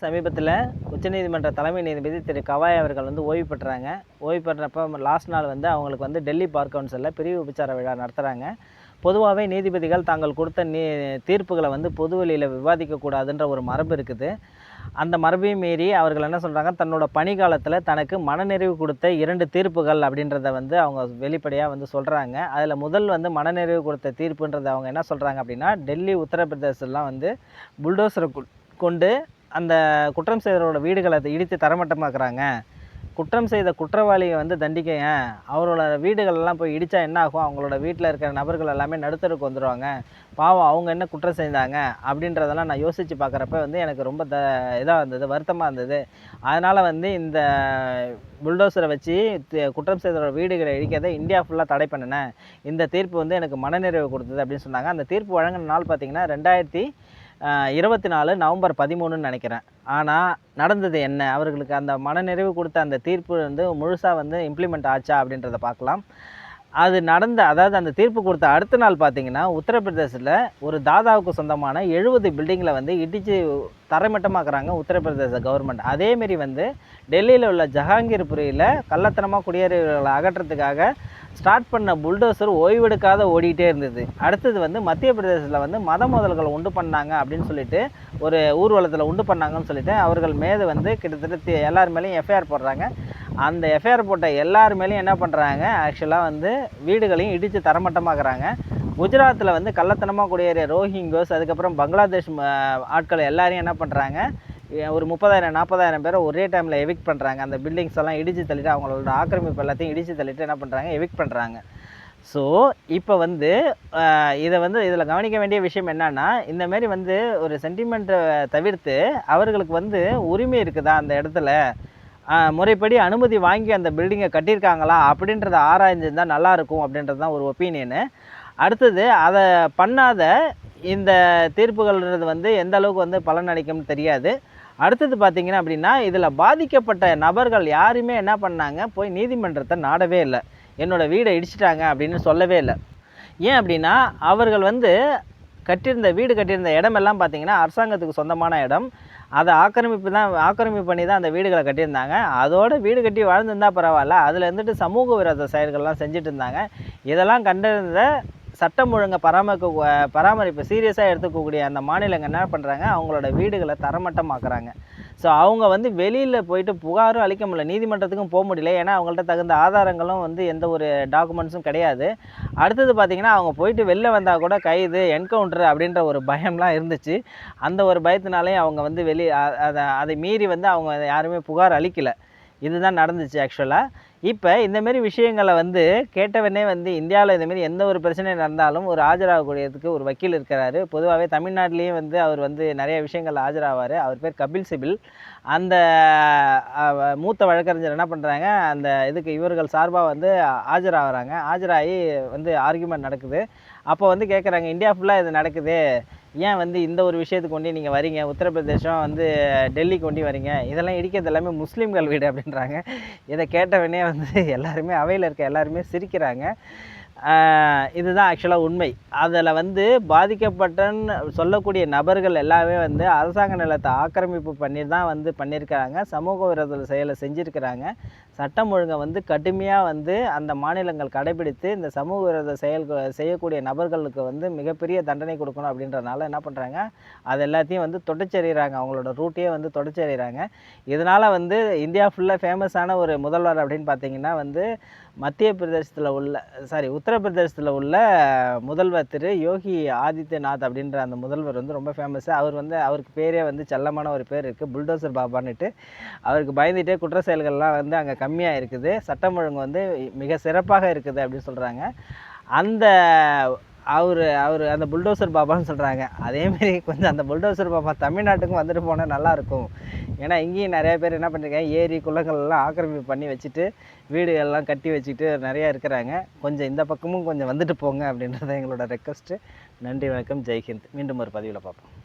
சமீபத்தில் உச்சநீதிமன்ற தலைமை நீதிபதி திரு கவாய் அவர்கள் வந்து ஓய்வு பெற்றாங்க. ஓய்வு பெற்றப்ப லாஸ்ட் நாள் வந்து அவங்களுக்கு வந்து டெல்லி பார் கவுன்சிலில் பிரிவு உபச்சார விழா நடத்துகிறாங்க பொதுவாகவே நீதிபதிகள் தாங்கள் கொடுத்த நீ தீர்ப்புகளை வந்து பொதுவெளியில் விவாதிக்கக்கூடாதுன்ற ஒரு மரபு இருக்குது. அந்த மரபையும் மீறி அவர்கள் என்ன சொல்கிறாங்க தன்னோட பணிக்காலத்தில் தனக்கு மனநிறைவு கொடுத்த இரண்டு தீர்ப்புகள் அப்படின்றத வந்து அவங்க வெளிப்படையாக வந்து சொல்கிறாங்க அதில் முதல் வந்து மனநிறைவு கொடுத்த தீர்ப்புன்றதை அவங்க என்ன சொல்கிறாங்க அப்படின்னா டெல்லி உத்தரப்பிரதேசலாம் வந்து புல்டோசரை கொண்டு அந்த குற்றம் செய்தவரோட வீடுகளை அதை இடித்து தரமட்டமாக்குறாங்க. குற்றம் செய்த குற்றவாளியை வந்து தண்டிக்கங்க அவரோட வீடுகளெல்லாம் போய் இடித்தா என்ன ஆகும்? அவங்களோட வீட்டில் இருக்கிற நபர்கள் எல்லாமே நடுத்தருக்கு வந்துடுவாங்க பாவம் அவங்க என்ன குற்றம் செஞ்சாங்க அப்படின்றதெல்லாம் நான் யோசித்து பார்க்குறப்ப வந்து எனக்கு ரொம்ப த இதாக இருந்தது வருத்தமாக இருந்தது. அதனால் வந்து இந்த புல்டோசரை வச்சு குற்றம் செய்தவரோட வீடுகளை இழிக்கிறதை இந்தியா ஃபுல்லாக தடை பண்ணினேன். இந்த தீர்ப்பு வந்து எனக்கு மனநிறைவு கொடுத்தது அப்படின்னு சொன்னாங்க. அந்த தீர்ப்பு வழங்கின நாள் பார்த்தீங்கன்னா ரெண்டாயிரத்தி இருபத்தி நாலு நவம்பர் பதிமூணுன்னு நினைக்கிறேன். ஆனால் நடந்தது என்ன? அவர்களுக்கு அந்த மனநிறைவு கொடுத்த அந்த தீர்ப்பு வந்து முழுசாக வந்து இம்ப்ளிமெண்ட் ஆச்சா அப்படின்றத பார்க்கலாம். அது நடந்த அதாவது அந்த தீர்ப்பு கொடுத்த அடுத்த நாள் பார்த்தீங்கன்னா உத்தரப்பிரதேசத்தில் ஒரு தாதாவுக்கு சொந்தமான எழுபது பில்டிங்கில் வந்து இடித்து தரைமட்டமாக்குறாங்க உத்தரப்பிரதேச கவர்மெண்ட் அதேமாரி வந்து டெல்லியில் உள்ள ஜஹாங்கீர்புரியில் கள்ளத்தனமாக குடியேறியவர்களை அகற்றத்துக்காக ஸ்டார்ட் பண்ண புல்டோசர் ஓய்வெடுக்காத ஓடிக்கிட்டே இருந்தது. அடுத்தது வந்து மத்திய பிரதேசத்தில் வந்து மத முதல்களை உண்டு பண்ணாங்க அப்படின்னு சொல்லிட்டு ஒரு ஊர்வலத்தில் உண்டு பண்ணாங்கன்னு சொல்லிட்டு அவர்கள் மேது வந்து கிட்டத்தட்ட எல்லார் மேலேயும் எஃப்ஐஆர் போடுறாங்க. அந்த எஃப்ஐஆர் போட்ட எல்லார் மேலேயும் என்ன பண்ணுறாங்க ஆக்சுவலாக வந்து வீடுகளையும் இடித்து தரமட்டமாக்குறாங்க. குஜராத்தில் வந்து கள்ளத்தனமாக குடியேறிய ரோஹிங்கோஸ் அதுக்கப்புறம் பங்களாதேஷ் ஆட்கள் எல்லாரையும் என்ன பண்ணுறாங்க ஒரு முப்பதாயிரம் நாற்பதாயிரம் பேரை ஒரே டைமில் எவிக்ட் பண்ணுறாங்க அந்த பில்டிங்ஸ் எல்லாம் இடித்து தள்ளிட்டு அவங்களோட ஆக்கிரமிப்பு எல்லாத்தையும் இடித்து தள்ளிட்டு என்ன பண்ணுறாங்க எவிக்ட் பண்ணுறாங்க ஸோ இப்போ வந்து இதை வந்து இதில் கவனிக்க வேண்டிய விஷயம் என்னன்னா இந்தமாரி வந்து ஒரு சென்டிமெண்ட்டை தவிர்த்து அவர்களுக்கு வந்து உரிமை இருக்குதா அந்த இடத்துல? முறைப்படி அனுமதி வாங்கி அந்த பில்டிங்கை கட்டியிருக்காங்களா? அப்படின்றத ஆராய்ஞ்சிருந்தால் நல்லாயிருக்கும் அப்படின்றது தான் ஒரு ஒப்பீனியனு அடுத்தது அதை பண்ணாத இந்த தீர்ப்புகள்ன்றது வந்து எந்த அளவுக்கு வந்து பலன் அளிக்கும்னு தெரியாது. அடுத்தது பார்த்திங்க அப்படின்னா இதில் பாதிக்கப்பட்ட நபர்கள் யாருமே என்ன பண்ணாங்க? போய் நீதிமன்றத்தை நாடவே இல்லை. என்னோட வீடை இடிச்சிட்டாங்க அப்படின்னு சொல்லவே இல்லை. ஏன் அப்படின்னா அவர்கள் வந்து கட்டியிருந்த வீடு கட்டியிருந்த இடமெல்லாம் பார்த்திங்கன்னா அரசாங்கத்துக்கு சொந்தமான இடம். அதை ஆக்கிரமிப்பு தான் ஆக்கிரமிப்பு பண்ணி தான் அந்த வீடுகளை கட்டியிருந்தாங்க. அதோட வீடு கட்டி வாழ்ந்துருந்தால் பரவாயில்ல. அதில் இருந்துட்டு சமூக விரோத செயல்கள்லாம் செஞ்சுட்டு இருந்தாங்க. இதெல்லாம் கண்டறிந்த சட்டம் ஒழுங்கை பராமரிக்க பராமரிப்பு சீரியஸாக எடுத்துக்கக்கூடிய அந்த மாநிலங்கள் என்ன பண்ணுறாங்க அவங்களோட வீடுகளை தரமட்டமாக்குறாங்க. ஸோ அவங்க வந்து வெளியில் போயிட்டு புகாரும் அளிக்க முடியல. நீதிமன்றத்துக்கும் போக முடியல. ஏன்னா அவங்கள்ட்ட தகுந்த ஆதாரங்களும் வந்து எந்த ஒரு டாக்குமெண்ட்ஸும் கிடையாது. அடுத்தது பார்த்திங்கன்னா அவங்க போயிட்டு வெளில வந்தால் கூட கைது என்கவுண்டர் அப்படின்ற ஒரு பயம்லாம் இருந்துச்சு. அந்த ஒரு பயத்தினாலேயும் அவங்க வந்து வெளி அதை அதை மீறி வந்து அவங்க யாருமே புகார் அளிக்கலை. இதுதான் நடந்துச்சு ஆக்சுவலாக இப்போ இந்தமாரி விஷயங்களை வந்து கேட்டவனே வந்து இந்தியாவில் இந்தமாரி எந்த ஒரு பிரச்சனை நடந்தாலும் ஒரு ஆஜராகக்கூடியதுக்கு ஒரு வக்கீல் இருக்கிறாரு. பொதுவாகவே தமிழ்நாட்டிலையும் வந்து அவர் வந்து நிறைய விஷயங்கள் ஆஜராவார். அவர் பேர் கபில் சிபில். அந்த மூத்த வழக்கறிஞர் என்ன பண்ணுறாங்க அந்த இதுக்கு இவர்கள் சார்பாக வந்து ஆஜராகிறாங்க. ஆஜராகி வந்து ஆர்கியூமெண்ட் நடக்குது. அப்போ வந்து கேட்குறாங்க இந்தியா ஃபுல்லாக இது நடக்குது. ஏன் வந்து இந்த ஒரு விஷயத்துக்கு கொண்டு நீங்கள் வரீங்க? உத்தரப்பிரதேசம் வந்து டெல்லி கொண்டு வரீங்க. இதெல்லாம் இடிக்கிறது எல்லாமே முஸ்லீம்கள் வீடு அப்படின்றாங்க. இதை கேட்டவனே வந்து எல்லாருமே அவையில் இருக்க எல்லாருமே சிரிக்கிறாங்க. இதுதான் ஆக்சுவலாக உண்மை. அதில் வந்து பாதிக்கப்பட்டன்னு சொல்லக்கூடிய நபர்கள் எல்லாமே வந்து அரசாங்க நிலத்தை ஆக்கிரமிப்பு பண்ணி தான் வந்து பண்ணியிருக்கிறாங்க. சமூக விரோத செயலை செஞ்சுருக்கிறாங்க. சட்டம் ஒழுங்கை வந்து கடுமையாக வந்து அந்த மாநிலங்கள் கடைபிடித்து இந்த சமூக விரோத செயல் செய்யக்கூடிய நபர்களுக்கு வந்து மிகப்பெரிய தண்டனை கொடுக்கணும் அப்படின்றனால என்ன பண்ணுறாங்க அது எல்லாத்தையும் வந்து தொடச்செறிகிறாங்க. அவங்களோட ரூட்டையே வந்து தொடச்செறிகிறாங்க. இதனால் வந்து இந்தியா ஃபுல்லாக ஃபேமஸான ஒரு முதல்வர் அப்படின்னு பார்த்தீங்கன்னா வந்து மத்திய பிரதேசத்தில் உள்ள சாரி உத்தரப்பிரதேசத்தில் உள்ள முதல்வர் திரு யோகி ஆதித்யநாத் அப்படின்ற அந்த முதல்வர் வந்து ரொம்ப ஃபேமஸ் அவர் வந்து அவருக்கு பேரே வந்து செல்லமான ஒரு பேர் இருக்குது புல்டோசர் பாபான்னுட்டு. அவருக்கு பயந்துட்டே குற்ற செயல்கள்லாம் வந்து அங்கே கம்மியாக இருக்குது. சட்டம் ஒழுங்கு வந்து மிக சிறப்பாக இருக்குது அப்படின்னு சொல்கிறாங்க அந்த அவர் அவர் அந்த புல்டோசர் பாபான்னு சொல்கிறாங்க அதேமாரி கொஞ்சம் அந்த புல்டோசர் பாபா தமிழ்நாட்டுக்கும் வந்துட்டு போனால் நல்லாயிருக்கும் ஏன்னா இங்கேயும் நிறைய பேர் என்ன பண்ணியிருக்காங்க ஏரி குளங்கள்லாம் ஆக்கிரமிப்பு பண்ணி வச்சுட்டு வீடுகள்லாம் கட்டி வச்சுட்டு நிறையா இருக்கிறாங்க. கொஞ்சம் இந்த பக்கமும் கொஞ்சம் வந்துட்டு போங்க அப்படின்றது எங்களோட ரெக்வஸ்ட்டு நன்றி வணக்கம். ஜெய்ஹிந்த். மீண்டும் ஒரு பதிவில் பார்ப்போம்.